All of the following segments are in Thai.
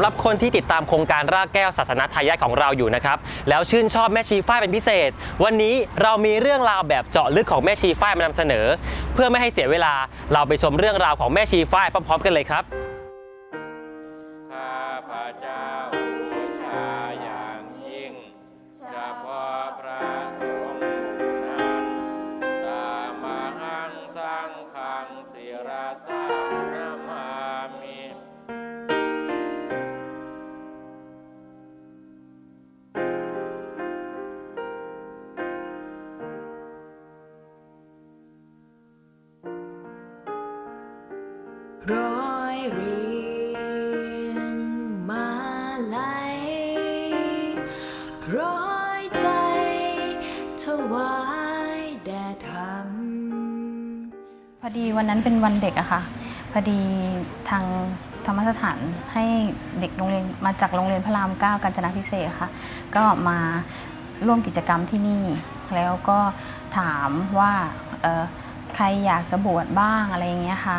สำหรับคนที่ติดตามโครงการรากแก้วศาสนาไทยาของเราอยู่นะครับ แล้วชื่นชอบแม่ชีฝ้ายเป็นพิเศษ วันนี้เรามีเรื่องราวแบบเจาะลึกของแม่ชีฝ้ายมานำเสนอ เพื่อไม่ให้เสียเวลาเราไปชมเรื่องราวของแม่ชีฝ้ายพร้อมๆ กันเลยครับข้าพเจ้า ร้อยเรียงมาลัยร้อยใจถวายแด่ธรรม พอดีวันนั้นเป็นวันเด็กอะค่ะ พอดีทางธรรมสถานให้เด็กโรงเรียนมาจากโรงเรียนพระรามเก้ากาญจนาพิเศษกค่ะ ก็มาร่วมกิจกรรมที่นี่ แล้วก็ถามว่าใครอยากจะบวชบ้างอะไรอย่างเงี้ยค่ะ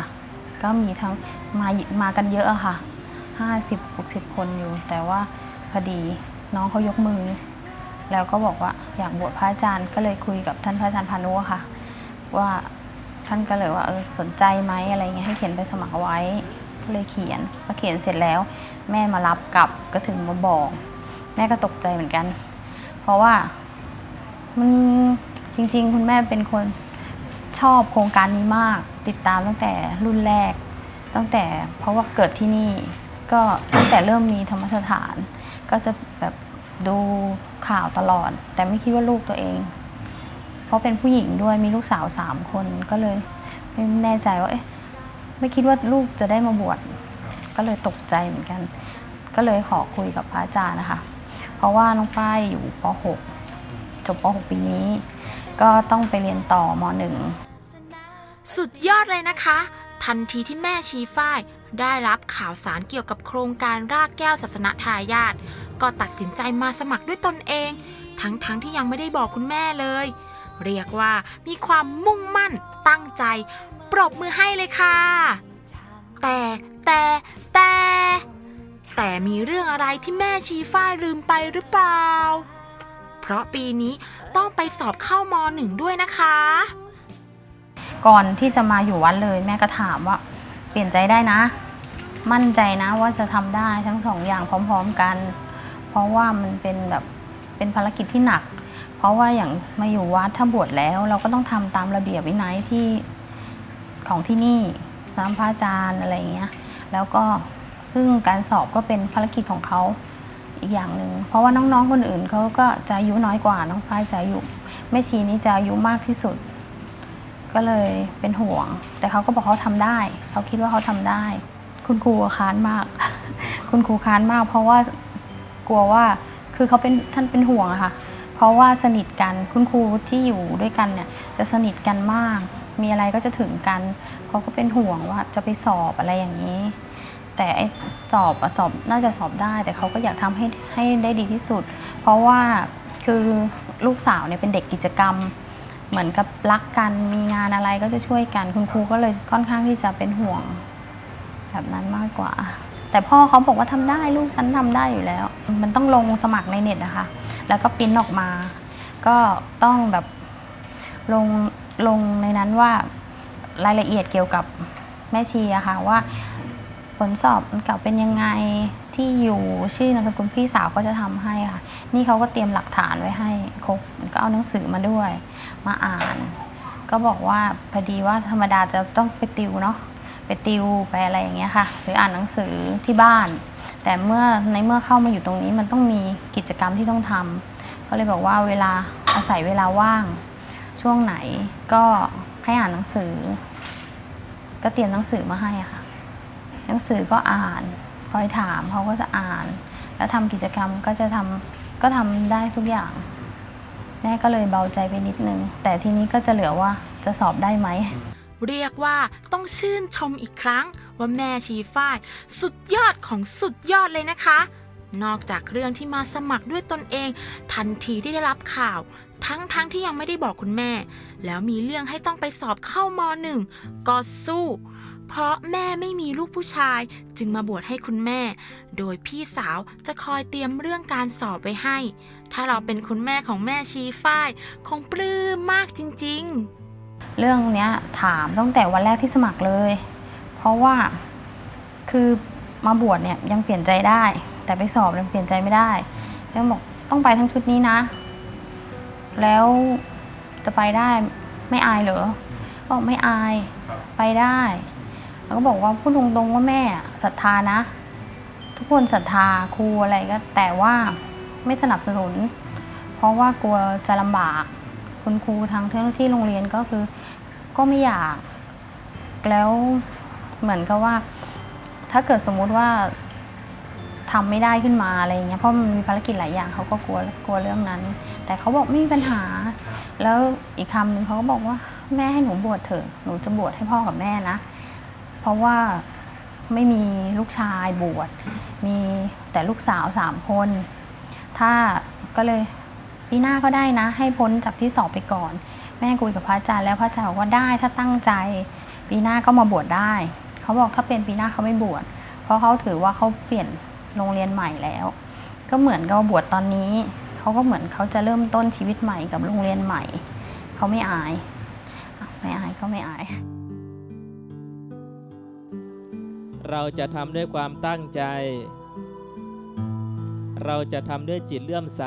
ก็มีทั้งมามากันเยอะอะค่ะ50 60คนอยู่ แต่ว่าพอดีน้องเขายกมือ แล้วก็บอกว่าอยากบวชพระอาจารย์ก็เลยคุยกับท่านพระอาจารย์พานุค่ะ ว่าท่านก็เลยว่าเออสนใจไหมอะไรเงี้ยให้เขียนไปสมัครไว้ก็เลยเขียนพอเขียนเสร็จแล้ว แม่มารับกลับก็ถึงมาบอก แม่ก็ตกใจเหมือนกัน เพราะว่ามันจริง ๆ คุณแม่เป็นคนชอบโครงการนี้มาก ติดตามตั้งแต่รุ่นแรก ตั้งแต่เพราะว่าเกิดที่นี่ก็ตั้งแต่เริ่มมีธรรมสถาน ก็จะแบบดูข่าวตลอด แต่ไม่คิดว่าลูกตัวเอง เพราะเป็นผู้หญิงด้วยมีลูกสาวสามคนก็เลยไม่แน่ใจว่าเอ๊ะไม่คิดว่าลูกจะได้มาบวชก็เลยตกใจเหมือนกัน ก็เลยขอคุยกับพระอาจารย์นะคะ เพราะว่าน้องป้ายอยู่ป .6 จบป .6 ปีนี้ ก็ต้องไปเรียนต่อม .1 สุดยอดเลยนะคะ ทันทีที่แม่ชีฝ้าย ได้รับข่าวสารเกี่ยวกับโครงการรากแก้วศาสนาทายาทก็ตัดสินใจมาสมัครด้วยตนเอง ทั้งๆทที่ยังไม่ได้บอกคุณแม่เลย เรียกว่ามีความมุ่งมั่นตั้งใจ ปรบมือให้เลยค่ะ แต่แต่แต่ แต่มีเรื่องอะไรที่แม่ชีฝ้ายลืมไปหรือเปล่า เพราะปีนี้ต้องไปสอบเข้ามหนึ่งด้วยนะคะ ก่อนที่จะมาอยู่วัดเลย แม่ก็ถามว่า เปลี่ยนใจได้นะ มั่นใจนะว่าจะทำได้ทั้งสองอย่างพร้อม ๆกัน เพราะว่ามันเป็นแบบเป็นภารกิจที่หนัก เพราะว่าอย่างมาอยู่วัดถ้าบวชแล้ว เราก็ต้องทำตามระเบียบวินัยที่ของที่นี่ตามพระอาจารย์อะไรอย่างเงี้ย แล้วก็ซึ่งการสอบก็เป็นภารกิจของเขาอีกอย่างหนึ่งเพราะว่าน้องๆคนอื่นเขาก็จะอายุน้อยกว่าน้องฝ้ายจะอายุแม่ชีนี่จะอายุมากที่สุด ก็เลยเป็นห่วง แต่เขาก็บอกเขาทำได้ เขาคิดว่าเขาทำได้ คุณครูค้านมาก คุณครูค้านมาก เพราะว่ากลัวว่าคือเขาเป็นท่านเป็นห่วงอะค่ะ เพราะว่าสนิทกันคุณครูที่อยู่ด้วยกันเนี่ย จะสนิทกันมาก มีอะไรก็จะถึงกันเขาก็เป็นห่วงว่าจะไปสอบอะไรอย่างนี้ แต่ไอ้สอบสอบน่าจะสอบได้ แต่เขาก็อยากทำให้ให้ได้ดีที่สุด เพราะว่าคือลูกสาวเนี่ยเป็นเด็กกิจกรรม เหมือนกับรักกันมีงานอะไรก็จะช่วยกัน คุณครูก็เลยค่อนข้างที่จะเป็นห่วง แบบนั้นมากกว่า แต่พ่อเขาบอกว่าทำได้ลูกฉันทำได้อยู่แล้ว มันต้องลงสมัครในเน็ตนะคะ แล้วก็ปริ้นออกมา ก็ต้องแบบลงลงในนั้นว่ารายละเอียดเกี่ยวกับแม่ชีอะค่ะว่า ผลสอบมันเก่าเป็นยังไงที่อยู่ชื่อนามสกุลพี่สาวก็จะทำให้ค่ะ นี่เขาก็เตรียมหลักฐานไว้ให้ครบก็เอาหนังสือมาด้วย มาอ่าน ก็บอกว่าพอดีว่าธรรมดาจะต้องไปติวเนาะไปติวไปอะไรอย่างเงี้ยค่ะ หรืออ่านหนังสือที่บ้าน แต่เมื่อในเมื่อเข้ามาอยู่ตรงนี้มันต้องมีกิจกรรมที่ต้องทำก็เลยบอกว่าเวลาอาศัยเวลาว่าง ช่วงไหนก็ให้อ่านหนังสือ ก็เตรียมหนังสือมาให้ค่ะ หนังสือก็อ่าน คอยถามเขาก็จะอ่าน แล้วทำกิจกรรมก็จะทำก็ทำได้ทุกอย่าง แม่ก็เลยเบาใจไปนิดนึง แต่ทีนี้ก็จะเหลือว่าจะสอบได้ไหม เรียกว่าต้องชื่นชมอีกครั้งว่าแม่ชีฝ้ายสุดยอดของสุดยอดเลยนะคะ นอกจากเรื่องที่มาสมัครด้วยตนเอง ทันทีที่ได้รับข่าว ทั้งๆทที่ยังไม่ได้บอกคุณแม่ แล้วมีเรื่องให้ต้องไปสอบเข้ามหนึ่งก็สู้ เพราะแม่ไม่มีลูกผู้ชายจึงมาบวชให้คุณแม่ โดยพี่สาวจะคอยเตรียมเรื่องการสอบไว้ให้ ถ้าเราเป็นคุณแม่ของแม่ชีฝ้าย คงปลื้มมากจริง ๆ เรื่องเนี้ยถามตั้งแต่วันแรกที่สมัครเลย เพราะว่าคือมาบวชเนี่ยยังเปลี่ยนใจได้ แต่ไปสอบยังเปลี่ยนใจไม่ได้แล้วบอกต้องไปทั้งชุดนี้นะ แล้วจะไปได้ไม่อายเหรอบอกไม่อายไปได้ แล้วก็บอกว่าพูดตรงๆว่าแม่ศรัทธานะ ทุกคนศรัทธาครูอะไรก็ แต่ว่าไม่สนับสนุน เพราะว่ากลัวจะลำบาก คุณครูทางเจ้าหน้าที่โรงเรียนก็คือ ก็ไม่อยาก แล้วเหมือนกับว่า ถ้าเกิดสมมุติว่าทำไม่ได้ขึ้นมาอะไรอย่างเงี้ยเพราะมันมีภารกิจหลายอย่างเขาก็กลัวกลัวเรื่องนั้น แต่เขาบอกไม่มีปัญหา แล้วอีกคำหนึ่งเขาก็บอกว่า แม่ให้หนูบวชเถอะหนูจะบวชให้พ่อกับแม่นะ เพราะว่าไม่มีลูกชายบวชมีแต่ลูกสาวสามคน ถ้าก็เลยปีหน้าก็ได้นะ ให้พ้นจากที่สอบไปก่อน แม่คุยกับพระอาจารย์แล้วพระอาจารย์บอกว่าได้ถ้าตั้งใจ ปีหน้าก็มาบวชได้ เขาบอกถ้าเป็นปีหน้าเขาไม่บวชเพราะเขาถือว่าเขาเปลี่ยนโรงเรียนใหม่แล้ว ก็เหมือนกับบวชตอนนี้เขาก็เหมือนเขาจะเริ่มต้นชีวิตใหม่กับโรงเรียนใหม่เขาไม่อาย ไม่อายก็ไม่อาย เราจะทำด้วยความตั้งใจ เราจะทำด้วยจิตเลื่อมใส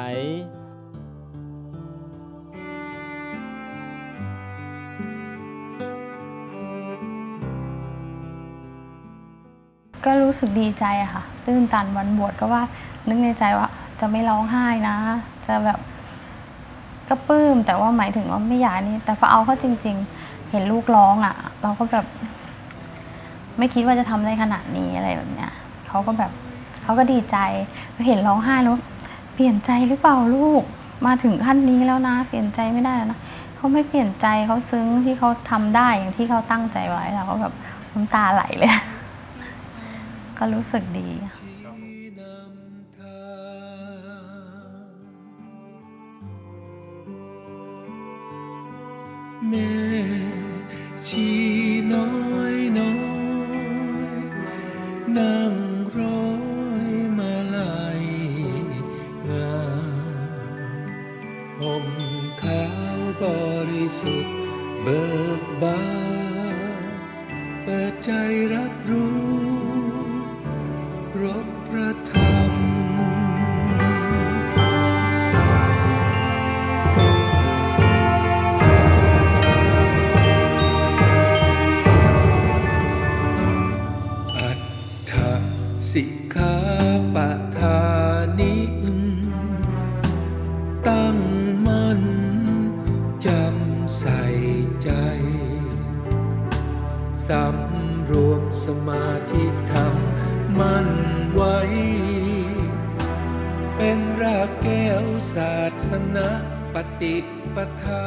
ก็รู้สึกดีใจอะค่ะ ตื้นตันวันบวชก็ว่า นึกในใจว่า จะไม่ร้องไห้นะ จะแบบก็ปลื้มแต่ว่าหมายถึงว่าไม่อยากนี่แต่พอเอาเข้าจริง ๆ เห็นลูกร้องอะเราก็แบบ ไม่คิดว่าจะทำได้ขนาดนี้อะไรแบบเนี้ยเขาก็แบบเขาก็ดีใจเห็นร้องไห้แล้วเปลี่ยนใจหรือเปล่าลูก มาถึงขั้นนี้แล้วนะ เปลี่ยนใจไม่ได้แล้วนะเขาไม่เปลี่ยนใจเขาซึ้งที่เขาทำได้อย่างที่เขาตั้งใจไว้แล้วเขาแบบน้ำตาไหลเลย ก็รู้สึกดีแม่ชี สุขเบิกบาน วมสมาธิธรรมมั่นไว้ เป็นรากแก้วศาสนาปฏิปทา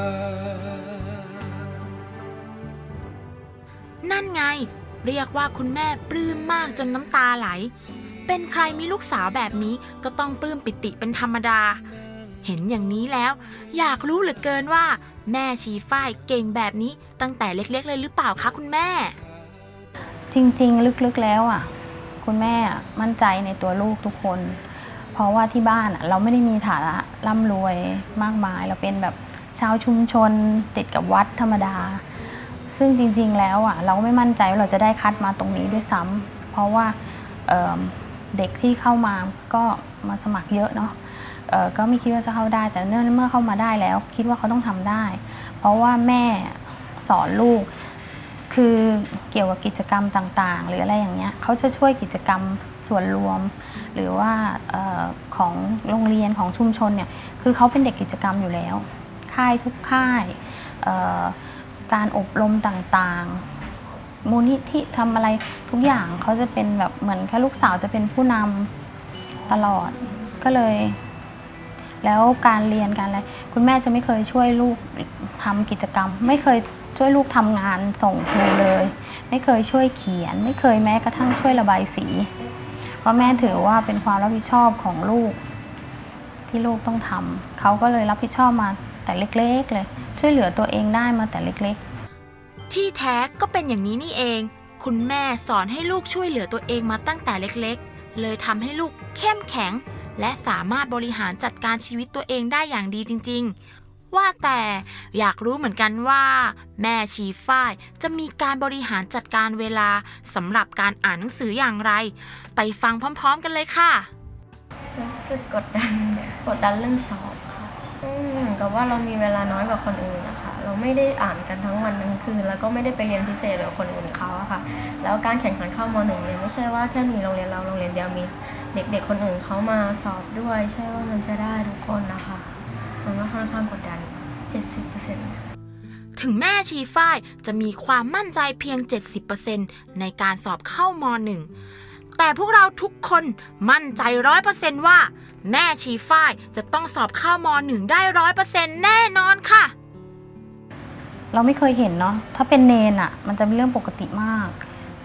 นั่นไง เรียกว่าคุณแม่ปลื้มมากจนน้ำตาไหล เป็นใครมีลูกสาวแบบนี้ก็ต้องปลื้มปิติเป็นธรรมดา เห็นอย่างนี้แล้ว อยากรู้เหลือเกินว่า แม่ชีฝ้ายเก่งแบบนี้ตั้งแต่เล็กๆเลยหรือเปล่าคะคุณแม่ จริง ๆ ลึกๆแล้วอะ คุณแม่อะมั่นใจในตัวลูกทุกคน เพราะว่าที่บ้านอะเราไม่ได้มีฐานะร่ำรวยมากมาย เราเป็นแบบชาวชุมชนติดกับวัดธรรมดา ซึ่งจริง ๆ แล้วอะ เราก็ไม่มั่นใจว่าเราจะได้คัดมาตรงนี้ด้วยซ้ำเพราะว่าเเด็กที่เข้ามาก็มาสมัครเยอะเนาะก็ไม่คิดว่าจะเข้าได้ แต่เนื่องเมื่อเข้ามาได้แล้ว คิดว่าเขาต้องทำได้ เพราะว่าแม่สอนลูก คือ เกี่ยวกับกิจกรรมต่างๆ หรืออะไรอย่างเงี้ยเขาจะช่วยกิจกรรมส่วนรวม หรือว่าเออของโรงเรียนของชุมชนเนี่ยคือเขาเป็นเด็กกิจกรรมอยู่แล้ว ค่ายทุกค่ายเอ่อการอบรมต่างๆ มูลนิธิทำอะไรทุกอย่างเขาจะเป็นแบบเหมือนแค่ลูกสาวจะเป็นผู้นำตลอดก็เลย แล้วการเรียนการอะไรคุณแม่จะไม่เคยช่วยลูกทำกิจกรรม ไม่เคย ช่วยลูกทำงานส่งครูเลย ไม่เคยช่วยเขียน ไม่เคยแม้กระทั่งช่วยระบายสี เพราะแม่ถือว่าเป็นความรับผิดชอบของลูก ที่ลูกต้องทำเขาก็เลยรับผิดชอบมาแต่เล็กๆเลย ช่วยเหลือตัวเองได้มาแต่เล็กๆ ที่แท้ก็เป็นอย่างนี้นี่เองคคุณแม่สอนให้ลูกช่วยเหลือตัวเองมาตั้งแต่เล็กๆ เลยทำให้ลูกเข้มแข็ง และสามารถบริหารจัดการชีวิตตัวเองได้อย่างดีจริง ๆ ว่าแต่อยากรู้เหมือนกันว่า แม่ชีฝ้ายจะมีการบริหารจัดการเวลาสำหรับการอ่านหนังสืออย่างไร ไปฟังพร้อม ๆ กันเลยค่ะ รู้สึกกดดันกดดันเรื่องสอบค่ะอืมเหมือนกับว่าเรามีเวลาน้อยกว่าคนอื่นนะคะ เราไม่ได้อ่านกันทั้งวันทั้งคืน แล้วก็ไม่ได้ไปเรียนพิเศษแบบคนอื่นเขาอะค่ะ แล้วการแข่งขันเข้ามหนึ่งเนี่ยไม่ใช่ว่าแค่มีโรงเรียนเราโรงเรียนเดียวมีเด็กๆคนอื่นเขามาสอบด้วย ใช่ว่ามันจะได้ทุกคนนะคะ มันก็ค่อนข้างกดดัน 70%ถึงแม่ชีฝ้ายจะมีความมั่นใจเพียง 70%ในการสอบเข้ามหนึ่งแต่พวกเราทุกคนมั่นใจร้อยเปอร์เซนต์ว่า แม่ชีฝ้ายจะต้องสอบเข้ามหนึ่งได้ร้อยเปอร์เซ็นต์แน่นอนค่ะ เราไม่เคยเห็นเนาะถ้าเป็นเนนอะ่ะมันจะเป็นเรื่องปกติมาก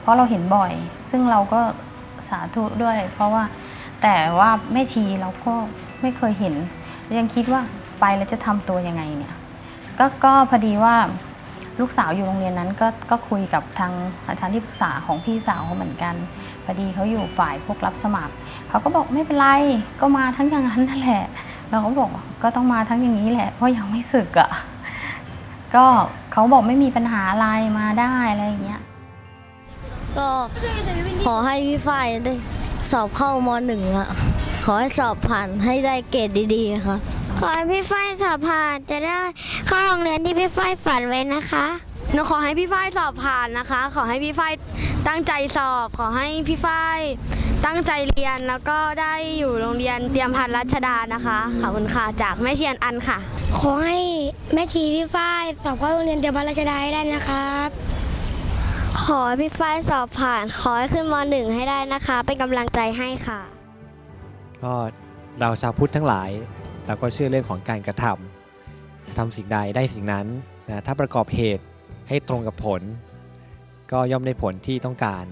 เพราะเราเห็นบ่อย ซึ่งเราก็สาธุด้วย เพราะว่าแต่ว่าแม่ชีเราก็ไม่เคยเห็นยังคิดว่า ไปแล้วจะทำตัวยังไงเนี่ยก็ก็พอดีว่าลูกสาวอยู่โรงเรียนนั้นก็ก็คุยกับทางอาจารย์ที่ปรึกษาของพี่สาวเขาเหมือนกันพอดีเขาอยู่ฝ่ายพวกรับสมัครเขาก็บอกไม่เป็นไรก็มาทั้งอย่างนั้นนั่นแหละ เราก็บอกก็ต้องมาทั้งอย่างนี้แหละเพราะยังไม่สึกอะ่ะก็เขาบอกไม่มีปัญหาอะไรมาได้อะไรอย่างเงี้ยก็ขอให้พี่ฝ้ายได้สอบเข้ามหนึ่งอะขอให้สอบผ่านให้ได้เกรดดีๆค่ะ ขอให้พี่ฝ้ายสอบผ่านจะได้เข้าโรงเรียนที่พี่ฝ้ายฝันไว้นะคะ หนูขอให้พี่ฝ้ายสอบผ่านนะคะ ขอให้พี่ฝ้ายตั้งใจสอบ ขอให้พี่ฝ้ายตั้งใจเรียนแล้วก็ได้อยู่โรงเรียนเตรียมพันรัชดานะคะขอบคุณค่ะจากแม่เชียนอันค่ะ ขอให้แม่ชีพี่ฝ้ายสอบเข้าโรงเรียนเตรียมพันราชดาให้ได้นะครับ ขอให้พี่ฝ้ายสอบผ่าน ขอให้ขึ้นมหนึ่งให้ได้นะคะ เป็นกำลังใจให้ค่ะ ก็เราชาวพุทธทั้งหลาย เราก็เชื่อเรื่องของการกระทำทำสิ่งใดได้สิ่งนั้นนะถ้าประกอบเหตุให้ตรงกับผล ก็ย่อมได้ผลที่ต้องการ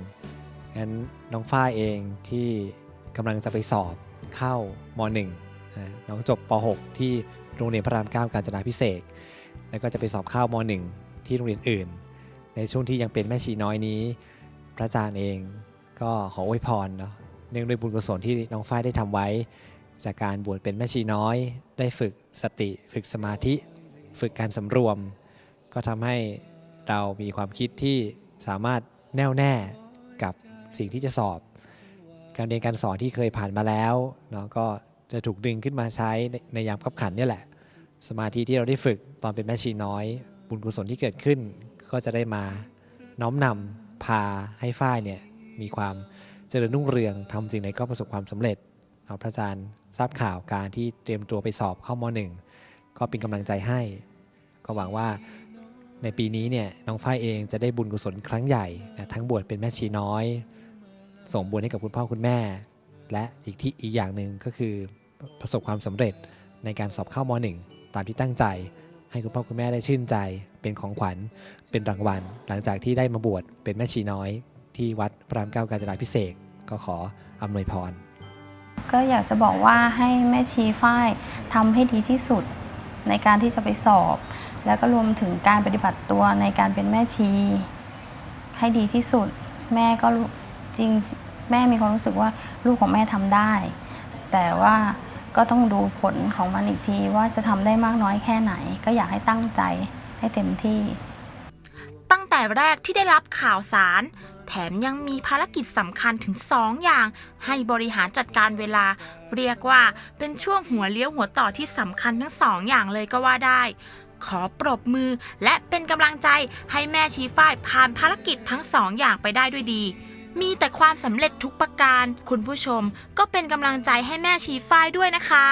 งั้นน้องฝ้ายเองที่กำลังจะไปสอบเข้ามหนึ่งนะน้องจบป .6 ที่โรงเรียนพระรามเก้าการจนาพิเศษ แล้วก็จะไปสอบเข้ามหนึ่งที่โรงเรียนอื่น ในช่วงที่ยังเป็นแม่ชีน้อยนี้ พระอาจารย์เองก็ขออวยพรเนาะเนื่องด้วยบุญกุศลที่น้องฝ้ายได้ทำไว้ จากการบวชเป็นแม่ชีน้อย ได้ฝึกสติ ฝึกสมาธิ ฝึกการสำรวม ก็ทำให้เรามีความคิดที่สามารถแน่วแน่กับสิ่งที่จะสอบ การเรียนการสอนที่เคยผ่านมาแล้วเนาะก็จะถูกดึงขึ้นมาใช้ในในยามขับขันนี่แหละ สมาธิที่เราได้ฝึกตอนเป็นแม่ชีน้อย บุญกุศลที่เกิดขึ้น ก็จะได้มาน้อมนำพาให้ฝ้ายเนี่ยมีความเจริญรุ่งเรืองทำสิ่งใดก็ประสบความสำเร็จ พระอาจารย์ทราบข่าวการที่เตรียมตัวไปสอบเข้ามหนึ่งก็เป็นกำลังใจให้ ก็หวังว่าในปีนี้เนี่ยน้องฝ้ายเองจะได้บุญกุศลครั้งใหญ่นะทั้งบวชเป็นแม่ชีน้อย ส่งบุญให้กับคุณพ่อคุณแม่ และอีกที่อีกอย่างหนึ่งก็คือประสบความสำเร็จในการสอบเข้ามหนึ่งตามที่ตั้งใจ ให้คุณพ่อคุณแม่ได้ชื่นใจ เป็นของขวัญเป็นรางวัล หลังจากที่ได้มาบวชเป็นแม่ชีน้อย ที่วัดพระรามเก้ากาญจนาพิเศษกก็ขออำนวยพร ก็อยากจะบอกว่าให้แม่ชีฝ้ายทำให้ดีที่สุดในการที่จะไปสอบ แล้วก็รวมถึงการปฏิบัติตัวในการเป็นแม่ชี ให้ดีที่สุด แม่ก็รู้จริงแม่มีความรู้สึกว่าลูกของแม่ทำได้ แต่ว่าก็ต้องดูผลของมันอีกทีว่าจะทำได้มากน้อยแค่ไหน ก็อยากให้ตั้งใจให้เต็มที่ ตั้งแต่แรกที่ได้รับข่าวสาร แถมยังมีภารกิจสำคัญถึง 2 อย่าง ให้บริหารจัดการเวลา เรียกว่าเป็นช่วงหัวเลี้ยวหัวต่อที่สำคัญทั้งสองอย่างเลยก็ว่าได้ ขอปรบมือและเป็นกำลังใจให้แม่ชีฝ้ายผ่านภารกิจทั้งสองอย่างไปได้ด้วยดีมีแต่ความสำเร็จทุกประการ คุณผู้ชมก็เป็นกำลังใจให้แม่ชีฝ้ายด้วยนะคะ